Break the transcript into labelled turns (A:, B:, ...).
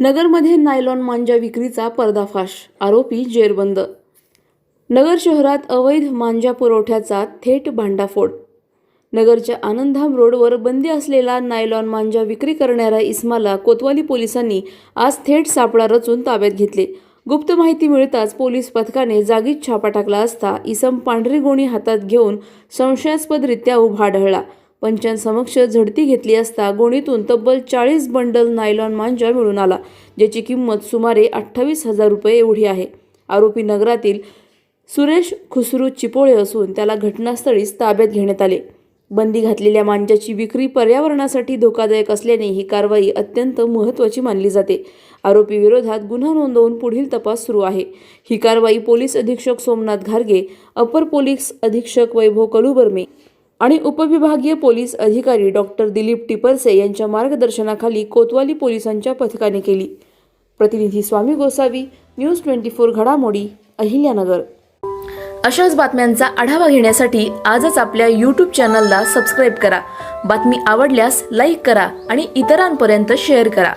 A: नगरमध्ये नायलॉन मांजा विक्रीचा पर्दाफाश आरोपी जेरबंद. नगर शहरात अवैध मांजा पुरवठ्याचा थेट भांडाफोड. नगरच्या आनंदधाम रोडवर बंदी असलेला नायलॉन मांजा विक्री करणाऱ्या इस्माला कोतवाली पोलिसांनी आज थेट सापळा रचून ताब्यात घेतले. गुप्त माहिती मिळताच पोलीस पथकाने जागीच छापा टाकला असता इसम पांढरी गोणी हातात घेऊन संशयास्पदरित्या उभा आढळला. पंचांसमक्ष झडती घेतली असता गोणीतून तब्बल चाळीस बंडल नायलॉन मांजा मिळून आला ज्याची किंमत सुमारे अठ्ठावीस हजार रुपये एवढी आहे. आरोपी नगरातील सुरेश खुसरू चिपोळे असून त्याला घटनास्थळीच ताब्यात घेण्यात आले. बंदी घातलेल्या मांजाची विक्री पर्यावरणासाठी धोकादायक असल्याने ही कारवाई अत्यंत महत्त्वाची मानली जाते. आरोपी विरोधात गुन्हा नोंदवून पुढील तपास सुरू आहे. ही कारवाई पोलीस अधीक्षक सोमनाथ घारगे अपर पोलीस अधीक्षक वैभव कलुबर्मे आणि उपविभागीय पोलीस अधिकारी डॉक्टर दिलीप टिपरसे यांच्या मार्गदर्शनाखाली कोतवाली पोलिसांच्या पथकाने केली. प्रतिनिधी Swami Gosavi news twenty four घडामोडी अहिल्यानगर. अशाच बातम्यांचा आढावा घेण्यासाठी आजच आपल्या यूट्यूब चॅनलला सबस्क्राईब करा. बातमी आवडल्यास लाईक करा आणि इतरांपर्यंत शेअर करा.